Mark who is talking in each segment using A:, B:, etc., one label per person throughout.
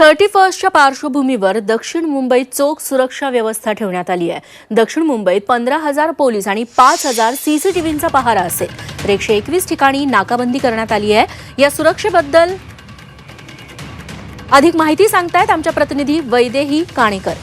A: Thirty फर्स्टच्या पार्श्वभूमीवर दक्षिण मुंबईत चोख सुरक्षा व्यवस्था ठेवण्यात आली आहे. दक्षिण मुंबईत पंधरा हजार पोलीस आणि पाच हजार सीसीटीव्हीचा पहारा असेल. तर एकशे एकवीस ठिकाणी नाकाबंदी करण्यात आली आहे. या सुरक्षेबद्दल अधिक माहिती सांगतायत आमच्या प्रतिनिधी वैदेही काणेकर.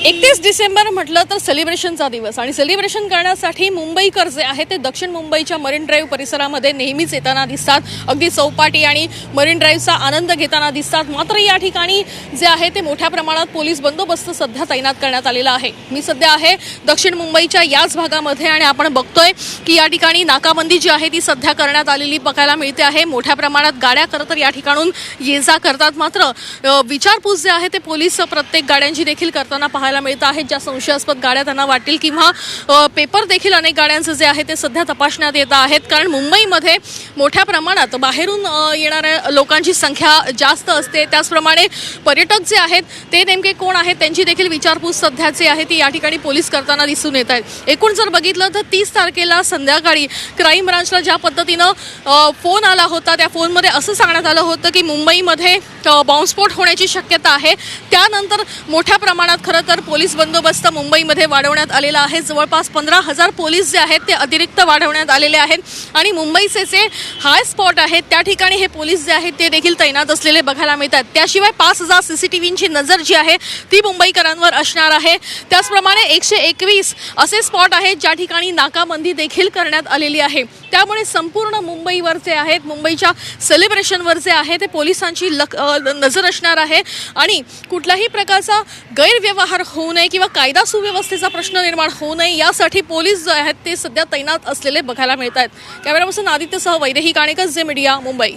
B: एकतीस डिसेंबर म्हटलं तर सेलिब्रेशनचा दिवस. आणि सेलिब्रेशन करण्यासाठी मुंबईकर जे आहे ते दक्षिण मुंबईच्या मरीन ड्राईव्ह परिसरामध्ये नेहमीच येताना दिसतात. अगदी चौपाटी आणि मरीन ड्राईव्हचा आनंद घेताना दिसतात. मात्र या ठिकाणी जे आहे ते मोठ्या प्रमाणात पोलीस बंदोबस्त सध्या तैनात करण्यात आलेला आहे. मी सध्या आहे दक्षिण मुंबईच्या याच भागामध्ये आणि आपण बघतोय की या ठिकाणी नाकाबंदी जी आहे ती सध्या करण्यात आलेली बघायला मिळते आहे. मोठ्या प्रमाणात गाड्या खरं तर या ठिकाणून ये जा करतात. मात्र विचारपूस जे आहे ते पोलीस प्रत्येक गाड्यांची देखील करताना पाहायला मिळत आहेत ज्या संशयास्पद गाड्या त्यांना वाटतील किंवा पेपर देखील अनेक गाड्यांचं जे आहे ते सध्या तपासण्यात येत आहेत. कारण मुंबईमध्ये मोठ्या प्रमाणात बाहेरून येणाऱ्या लोकांची संख्या जास्त असते. त्याचप्रमाणे पर्यटक जे आहेत ते नेमके कोण आहेत त्यांची देखील विचारपूस सध्या जे आहे ती या ठिकाणी पोलीस करताना दिसून येत आहेत. एकूण जर बघितलं तर तीस तारखेला संध्याकाळी क्राईम ब्रांचला ज्या पद्धतीनं फोन आला होता त्या फोनमध्ये असं सांगण्यात आलं होतं की मुंबईमध्ये बॉम्बस्फोट होण्याची शक्यता आहे. त्यानंतर मोठ्या प्रमाणात खरं तर पोलीस बंदोबस्त मुंबईमध्ये वाढवण्यात आलेला आहे. जवळपास पंधरा हजार पोलीस जे आहेत ते अतिरिक्त वाढवण्यात आलेले आहेत. आणि मुंबईचे जे हाय स्पॉट आहेत त्या ठिकाणी हे पोलीस जे आहेत ते देखील तैनात असलेले बघायला मिळतात. त्याशिवाय पाच हजार सी सी टी व्हींची नजर जी आहे ती मुंबईकरांवर असणार आहे. त्याचप्रमाणे एकशे एकवीस असे स्पॉट आहेत ज्या ठिकाणी नाकाबंदी देखील करण्यात आलेली आहे. त्यामुळे संपूर्ण मुंबईवर जे आहेत मुंबईच्या सेलिब्रेशनवर जे आहे ते पोलिसांची लक नजर असणार आहे. आणि कुठल्याही प्रकारचा गैरव्यवहार होऊ नये किंवा कायदा सुव्यवस्थेचा प्रश्न निर्माण होऊ नये यासाठी पोलीस जे आहेत ते सध्या तैनात असलेले बघायला मिळत आहेत कॅमेरापर्सन आदित्यसह वैदेही काणेकर जे मीडिया मुंबई.